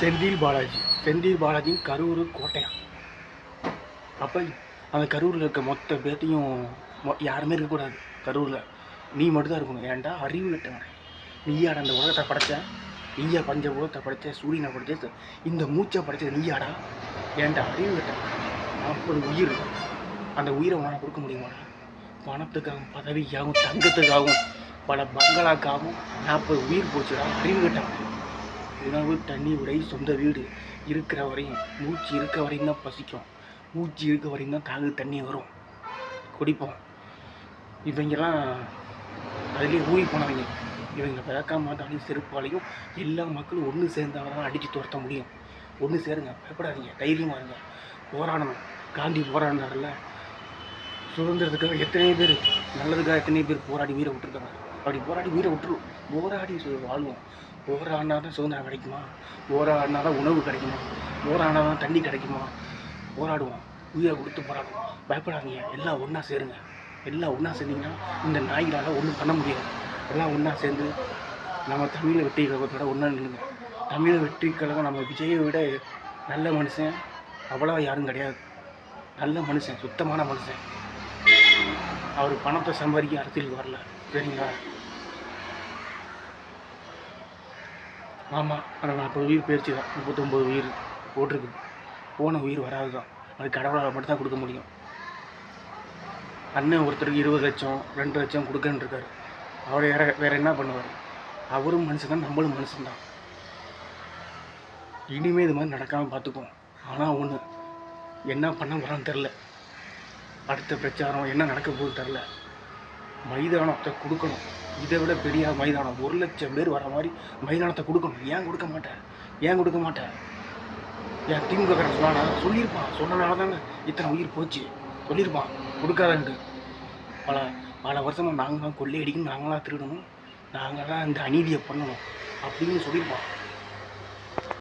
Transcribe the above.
செந்தில் பாலாஜி. செந்தில் பாலாஜி கரூர் கோட்டையம் அப்போ அந்த கரூரில் இருக்க மொத்த பேர்த்தையும் மொ- யாருமே இருக்கக்கூடாது கரூரில். நீ மட்டும்தான் இருக்கணும். ஏன்டா? அறிவு கட்டவன். நீயாடா அந்த உலகத்தை படைச்ச? நீயா பஞ்ச உலகத்தை படைச்ச? சூரியனை படைச்ச? இந்த மூச்சை படைச்சது நீயாடா? ஏன்டா? அறிவு கட்டவன். நாற்பது உயிர். அந்த உயிரை உன்னால் கொடுக்க முடியுமாடா பணத்துக்காகவும் பதவிக்காகவும் தங்கத்துக்காகவும் பல பங்களாக்காகவும் நாற்பது உயிர் போச்சுடா. அறிவு கட்டவன். உணவு தண்ணி உடை சொந்த வீடு இருக்கிற வரையும் மூச்சு இருக்க வரையும் தான் பசிக்கும். மூச்சு இருக்க வரையும் தான் தாகு தண்ணி வரும். குடிப்போம். இவங்கெல்லாம் அதுலேயே ஊறி போனவங்க. இவங்க விளக்க மாட்டாலையும் செருப்பாலையும் எல்லா மக்களும் ஒன்று சேர்ந்தவங்க தான் அடித்து துரத்த முடியும். ஒன்று சேருங்க பயப்படாதீங்க தைரியமாக இருங்க. போராடணும். காந்தி போராடினார்ல. சுதந்திரத்துக்காக எத்தனை பேர் நல்லதுக்காக எத்தனை பேர் போராடி வீர விட்டுருக்காங்க. அப்படி போராடி உயிரை விட்டுரும். போராடி வாழ்வோம். போராடினா தான் சுதந்திரம் கிடைக்குமா? போராடினா தான் உணவு கிடைக்குமா? போராடினா தான் தண்ணி கிடைக்குமா? போராடுவோம். உயிரை கொடுத்து போராடுவோம். பயப்படாதீங்க. எல்லாம் ஒன்றா சேருங்க. எல்லாம் ஒன்றா சேர்ந்தீங்கன்னா இந்த நாய்களால் ஒன்றும் பண்ண முடியாது. எல்லாம் ஒன்றா சேர்ந்து நம்ம தமிழை வெற்றி கழகத்தோட ஒன்றா நில்லுங்க. தமிழை வெற்றி கழகம் நம்ம விஜயை விட நல்ல மனுஷன் அவ்வளோ யாரும் கிடையாது. நல்ல மனுஷன் சுத்தமான மனுஷன். அவர் பணத்தை சம்பாதிக்க அரசியலுக்கு வரல. சரிங்களா? ஆமாம் ஆனால் நாற்பது உயிர் போயிடுச்சு தான். முப்பத்தொம்பது உயிர் போட்டிருக்கு. போன உயிர் வராது தான் அது கடவுளால் மட்டும்தான் கொடுக்க முடியும். அண்ணன் ஒருத்தருக்கு இருபது லட்சம் ரெண்டு லட்சம் கொடுக்கன்னு இருக்காரு. அவர் வேற வேற என்ன பண்ணுவார்? அவரும் மனுஷன் தான் நம்மளும் மனுஷன்தான். இனிமேல் இது மாதிரி நடக்காமல் பார்த்துக்குவோம் ஆனால் ஒன்று என்ன பண்ண போகிறான்னு தெரில அடுத்த பிரச்சாரம் என்ன நடக்க போகுது தெரில மைதானத்தை கொடுக்கணும். இதை விட பெரிய மைதானம். ஒரு லட்சம் பேர் வர மாதிரி மைதானத்தை கொடுக்கணும். ஏன் கொடுக்க மாட்டேன் ஏன் கொடுக்க மாட்டேன் ஏன் திமுக காரன் சொன்னானா? சொல்லியிருப்பான். சொன்னனால தானே இத்தனை உயிர் போச்சு. சொல்லியிருப்பான். கொடுக்காதன்ட்டு. பல பல வருஷமாக நாங்கள் தான் கொள்ளையடிக்கணும் நாங்களாம் திருடணும். நாங்கள் தான் இந்த அநீதியை பண்ணணும் அப்படின்னு சொல்லியிருப்பான்.